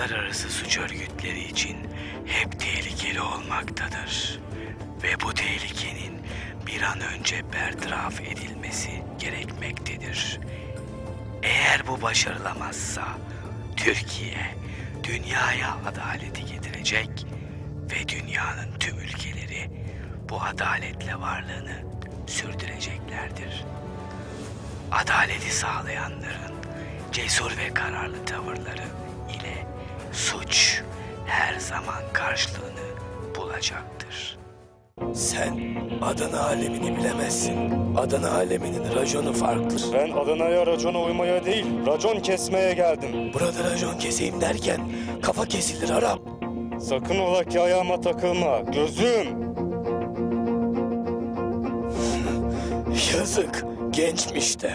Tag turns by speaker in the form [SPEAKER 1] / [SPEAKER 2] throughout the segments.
[SPEAKER 1] uluslararası suç örgütleri için hep tehlikeli olmaktadır. Ve bu tehlikenin bir an önce bertaraf edilmesi gerekmektedir. Eğer bu başarılamazsa Türkiye dünyaya adaleti getirecek ve dünyanın tüm ülkeleri bu adaletle varlığını sürdüreceklerdir. Adaleti sağlayanların cesur ve kararlı tavırları her zaman karşılığını bulacaktır. Sen Adana alemini bilemezsin. Adana aleminin raconu farklıdır.
[SPEAKER 2] Ben Adana'ya racona uymaya değil, racon kesmeye geldim.
[SPEAKER 1] Burada racon keseyim derken kafa kesilir Arap.
[SPEAKER 2] Sakın ola ki ayağıma takılma, gözüm.
[SPEAKER 1] Yazık, gençmiş de.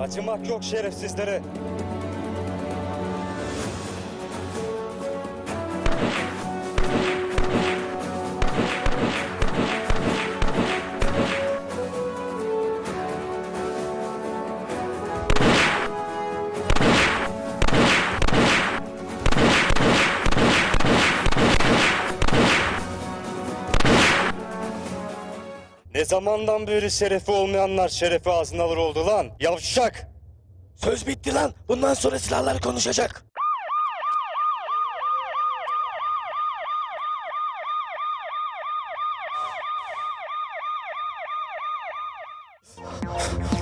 [SPEAKER 2] Acımak yok şerefsizlere. Ne zamandan beri şerefi olmayanlar şerefi ağzına alır oldu lan? Yavşak!
[SPEAKER 1] Söz bitti lan. Bundan sonra silahlar konuşacak.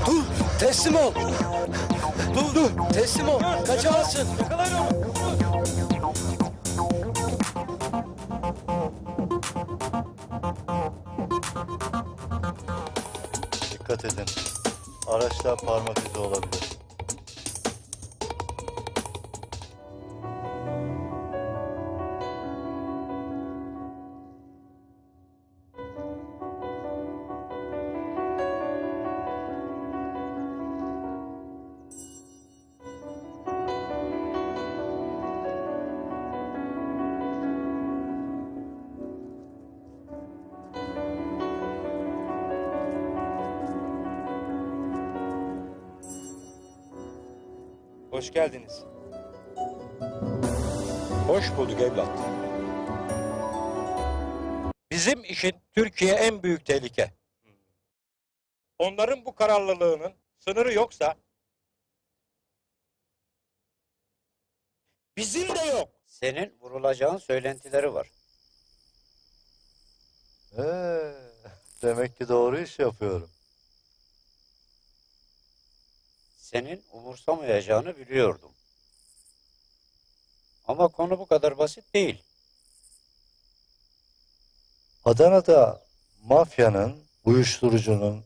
[SPEAKER 3] Dur, teslim ol. Dur, dur, teslim ol. Kaçamazsın.
[SPEAKER 4] Dikkat edin. Araçta parmak izi olabilir.
[SPEAKER 2] Hoş geldiniz.
[SPEAKER 5] Hoş bulduk evlat. Bizim için Türkiye en büyük tehlike. Onların bu kararlılığının sınırı yoksa bizim de yok.
[SPEAKER 6] Senin vurulacağın söylentileri var.
[SPEAKER 4] Ee, demek ki doğru iş yapıyorum.
[SPEAKER 6] Senin umursamayacağını biliyordum. Ama konu bu kadar basit değil.
[SPEAKER 4] Adana'da mafyanın, uyuşturucunun,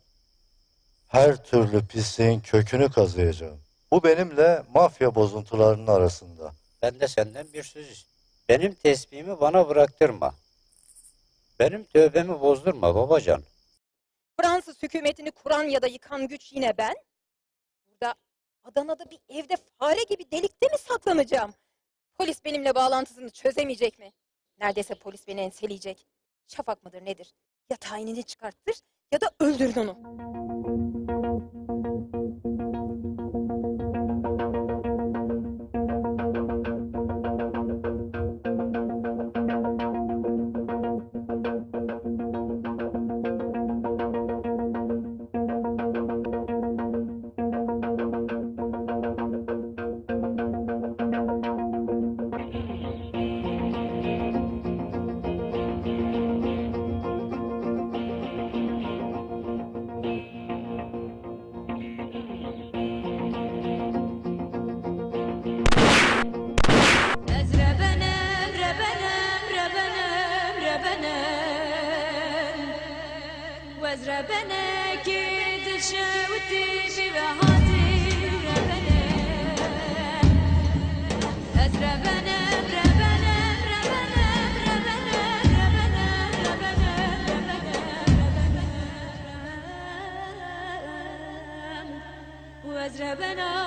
[SPEAKER 4] her türlü pisliğin kökünü kazıyacağım. Bu benimle mafya bozuntularının arasında.
[SPEAKER 6] Ben de senden bir söz istiyorum. Benim tesbihimi bana bıraktırma. Benim tövbemi bozdurma babacan.
[SPEAKER 7] Fransız hükümetini kuran ya da yıkan güç yine ben. Adana'da bir evde fare gibi delikte mi saklanacağım? Polis benimle bağlantısını çözemeyecek mi? Neredeyse polis beni enseleyecek. Şafak mıdır nedir? Ya tayinini çıkarttır ya da öldürün onu.
[SPEAKER 8] وزر بناكي تشاوتي بهاتي ربنا أزر بنا ربنا ربنا ربنا ربنا ربنا ربنا ربنا وزر بناكي